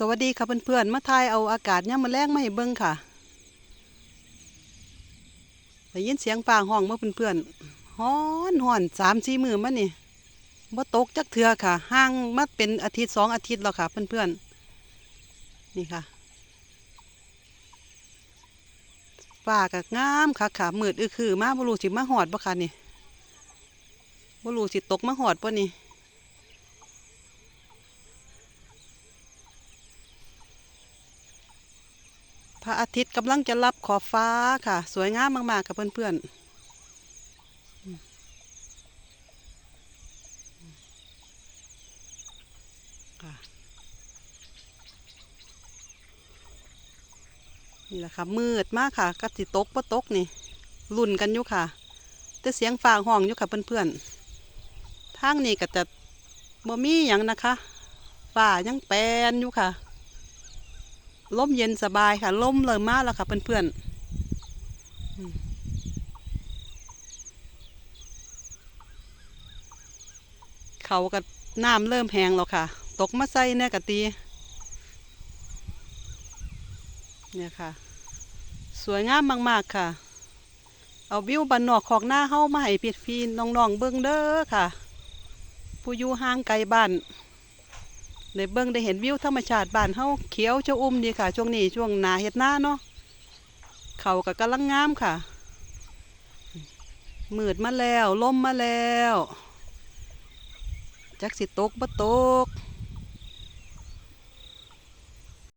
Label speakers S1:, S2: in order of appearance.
S1: สวัสดีค่ะเพื่อนๆ มาทายเอาอากาศเนี่ยามาแรงมาให้เบิ่งค่ะได้ยินเสียงฟ้าห้องเมื่อเพื่อนๆฮ้อนฮ้อนสามสี่มือมานี่บ่ตกจักเทือค่ะห่างมาเป็นอาทิตย์สองอาทิตย์แล้วค่ะ เพื่อนๆ นี่ค่ะฟ้าก็งามค่ะค่ะมืดอือคือ มาบ่รู้สิมาหอดบ่ค่ะนี่บ่รู้สิตกมาหอดบ่นี่ พระอาทิตย์กำลังจะรับขอบฟ้าค่ะ สวยงามมากๆค่ะเพื่อนๆนี่แหละค่ะมืดมากค่ะกับสิตกบ่ตกนี่ลุ่นกันอยู่ค่ะ แต่เสียงฟ้าห้องอยู่ค่ะเพื่อนๆทางนี้ก็จะบ่มีหยังนะคะฟ้ายังแปนอยู่ค่ะ ลมเย็นสบายค่ะลมเริ่มมาแล้วค่ะเพื่อนๆเขากับน้ำเริ่มแห้งแล้วค่ะ ตกมาใส่แน่กะตีเนี่ยค่ะ สวยงามมาก ๆ ค่ะ เอาวิวบันนอกของหน้าเฮ้ามาให้พี่พี่น้อง ๆ เบิ้งเด้อค่ะ ผู้อยู่ห่างไกลบ้าน ในเบื้องได้เห็นวิวธรรมชาติบ้านเฮาเขียวจะอุ้มดีค่ะ ช่วงนี้ช่วงหนาเห็ดหน้าเนาะเขากับกำลังงามค่ะ มืดมาแล้วลมมาแล้ว จักสิตกบ่ตก